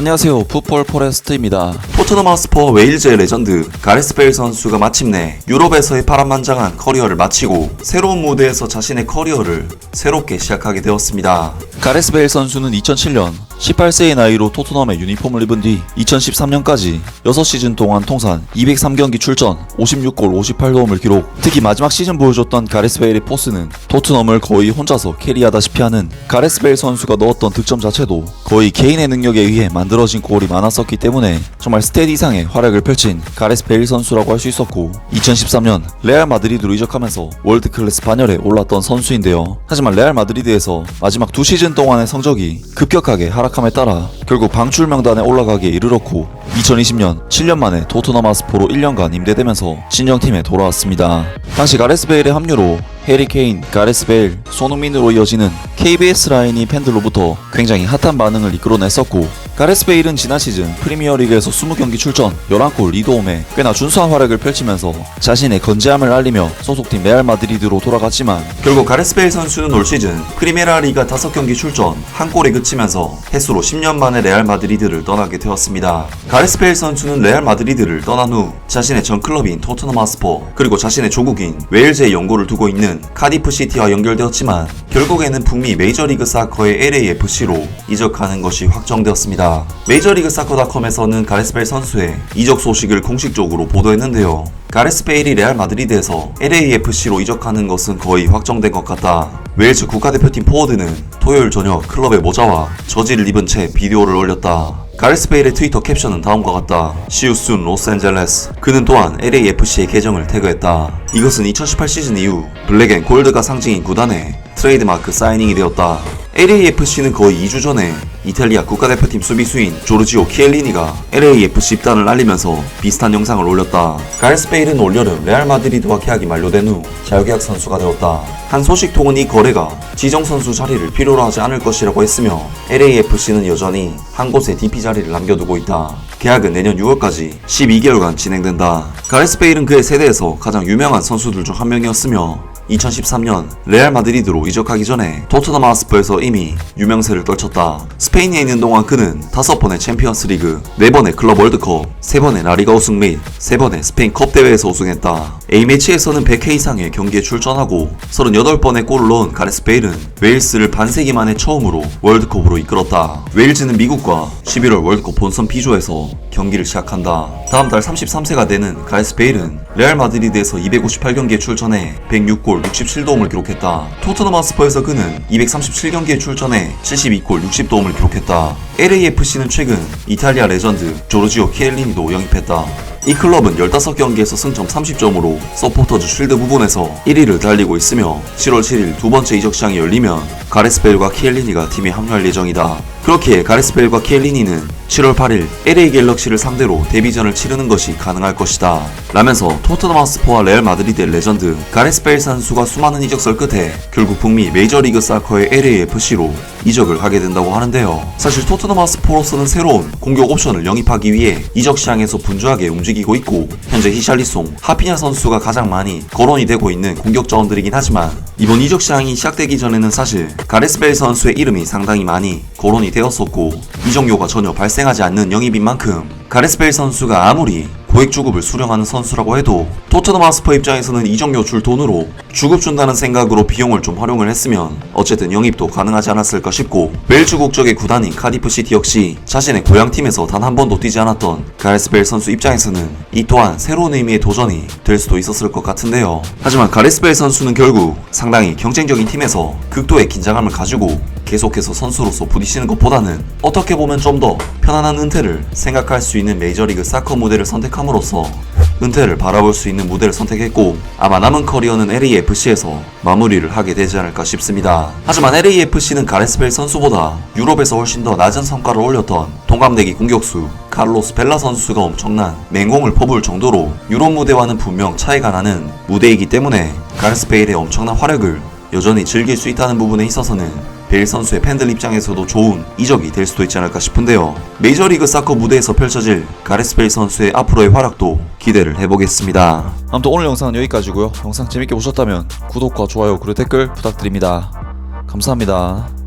안녕하세요. 풋볼 포레스트입니다. 토트넘 하스퍼 웨일즈의 레전드 가레스 베일 선수가 마침내 유럽에서의 파란만장한 커리어를 마치고 새로운 무대에서 자신의 커리어를 새롭게 시작하게 되었습니다. 가레스 베일 선수는 2007년 18세의 나이로 토트넘의 유니폼을 입은 뒤 2013년까지 6시즌 동안 통산 203경기 출전, 56골 58도움을 기록. 특히 마지막 시즌 보여줬던 가레스 베일의 포스는 토트넘을 거의 혼자서 캐리하다시피 하는 가레스 베일 선수가 넣었던 득점 자체도 거의 개인의 능력에 의해 만들어진 골이 많았었기 때문에 정말 스탯 이상의 활약을 펼친 가레스 베일 선수라고 할 수 있었고 2013년 레알 마드리드로 이적하면서 월드 클래스 반열에 올랐던 선수인데요. 하지만 레알 마드리드에서 마지막 두 시즌 동안의 성적이 급격하게 하락 함에 따라 결국 방출 명단에 올라가기에 이르렀고 2020년 7년 만에 토트넘 하스포로 1년간 임대되면서 신정팀에 돌아왔습니다. 당시 가레스 베일의 합류로 해리 케인, 가레스 베일, 손흥민으로 이어지는 KBS 라인이 팬들로부터 굉장히 핫한 반응을 이끌어냈었고 가레스 베일은 지난 시즌 프리미어리그에서 20경기 출전, 11골 2도움에 꽤나 준수한 활약을 펼치면서 자신의 건재함을 알리며 소속팀 레알 마드리드로 돌아갔지만 결국 가레스 베일 선수는 올 시즌 프리메라 리가 5경기 출전 한 골에 그치면서 횟수로 10년 만에 레알 마드리드를 떠나게 되었습니다. 가레스 베일 선수는 레알 마드리드를 떠난 후 자신의 전 클럽인 토트넘 하스퍼 그리고 자신의 조국인 웨일즈의 연고를 두고 있는 카디프 시티와 연결되었지만 결국에는 북미 메이저리그 사커의 LAFC로 이적하는 것이 확정되었습니다. 메이저리그 사커닷컴에서는 가레스 베일 선수의 이적 소식을 공식적으로 보도했는데요. 가레스 베일이 레알 마드리드에서 LAFC로 이적하는 것은 거의 확정된 것 같다. 웨일즈 국가대표팀 포워드는 토요일 저녁 클럽의 모자와 저지를 입은 채 비디오를 올렸다. 가레스 베일의 트위터 캡션은 다음과 같다. See you 로스앤젤레스. 그는 또한 LAFC의 계정을 태그했다. 이것은 2018 시즌 이후 블랙 앤 골드가 상징인 구단의 트레이드마크 사이닝이 되었다. LAFC는 거의 2주 전에 이탈리아 국가대표팀 수비수인 조르지오 키엘리니가 LAFC 입단을 알리면서 비슷한 영상을 올렸다. 가레스 베일은 올여름 레알 마드리드와 계약이 만료된 후 자유계약 선수가 되었다. 한 소식통은 이 거래가 지정 선수 자리를 필요로 하지 않을 것이라고 했으며 LAFC는 여전히 한 곳에 DP 자리를 남겨두고 있다. 계약은 내년 6월까지 12개월간 진행된다. 가레스 베일은 그의 세대에서 가장 유명한 선수들 중 한 명이었으며 2013년 레알 마드리드로 이적하기 전에 토트넘 하스퍼에서 이미 유명세를 떨쳤다. 스페인에 있는 동안 그는 5번의 챔피언스 리그, 4번의 클럽 월드컵, 3번의 라리가 우승 및 3번의 스페인 컵 대회에서 우승했다. A매치에서는 100회 이상의 경기에 출전하고 38번의 골을 넣은 가레스 베일은 웨일스를 반세기 만에 처음으로 월드컵으로 이끌었다. 웨일즈는 미국과 11월 월드컵 본선 B조에서 경기를 시작한다. 다음 달 33세가 되는 가레스 베일은 레알 마드리드에서 258경기에 출전해 106골 67도움을 기록했다. 토트넘 하스퍼에서 그는 237경기에 출전해 72골 60도움을 기록했다. LAFC는 최근 이탈리아 레전드 조르지오 키엘리니도 영입했다. 이 클럽은 15경기에서 승점 30점으로 서포터즈 쉴드 부분에서 1위를 달리고 있으며 7월 7일 두 번째 이적 시장이 열리면 가레스 벨과 키엘리니가 팀에 합류할 예정이다. 그렇기에 가레스 벨과 키엘리니는 7월 8일 LA 갤럭시를 상대로 데뷔전을 치르는 것이 가능할 것이다. 라면서 토트넘 하스퍼와 레알 마드리드의 레전드 가레스 벨 선수가 수많은 이적설 끝에 결국 북미 메이저리그 사커의 LAFC로 이적을 하게 된다고 하는데요. 사실 토트넘 하스퍼로서는 새로운 공격 옵션을 영입하기 위해 이적 시장에서 분주하게 움직이고 있고 현재 히샬리송, 하피냐 선수가 가장 많이 거론이 되고 있는 공격 자원들이긴 하지만 이번 이적 시장이 시작되기 전에는 사실 가레스 벨 선수의 이름이 상당히 많이 거론이 되었었고 이적료가 전혀 발생하지 않는 영입인 만큼 가레스 벨 선수가 아무리 고액 주급을 수령하는 선수라고 해도 토트넘 하스퍼 입장에서는 이적료 줄 돈으로 주급 준다는 생각으로 비용을 좀 활용을 했으면 어쨌든 영입도 가능하지 않았을까 싶고 웰즈 국적의 구단인 카디프 시티 역시 자신의 고향팀에서 단 한 번도 뛰지 않았던 가레스 벨 선수 입장에서는 이 또한 새로운 의미의 도전이 될 수도 있었을 것 같은데요. 하지만 가레스 벨 선수는 결국 상당히 경쟁적인 팀에서 극도의 긴장감을 가지고 계속해서 선수로서 부딪히는 것보다는 어떻게 보면 좀 더 편안한 은퇴를 생각할 수 있는 메이저리그 사커 무대를 선택함으로써 은퇴를 바라볼 수 있는 무대를 선택했고 아마 남은 커리어는 LAFC에서 마무리를 하게 되지 않을까 싶습니다. 하지만 LAFC는 가레스벨 선수보다 유럽에서 훨씬 더 낮은 성과를 올렸던 동갑내기 공격수 카를로스 벨라 선수가 엄청난 맹공을 퍼부을 정도로 유럽 무대와는 분명 차이가 나는 무대이기 때문에 가레스베일의 엄청난 활약을 여전히 즐길 수 있다는 부분에 있어서는 베일 선수의 팬들 입장에서도 좋은 이적이 될 수도 있지 않을까 싶은데요. 메이저리그 사커 무대에서 펼쳐질 가레스 베일 선수의 앞으로의 활약도 기대를 해보겠습니다. 아무튼 오늘 영상은 여기까지고요. 영상 재밌게 보셨다면 구독과 좋아요 그리고 댓글 부탁드립니다. 감사합니다.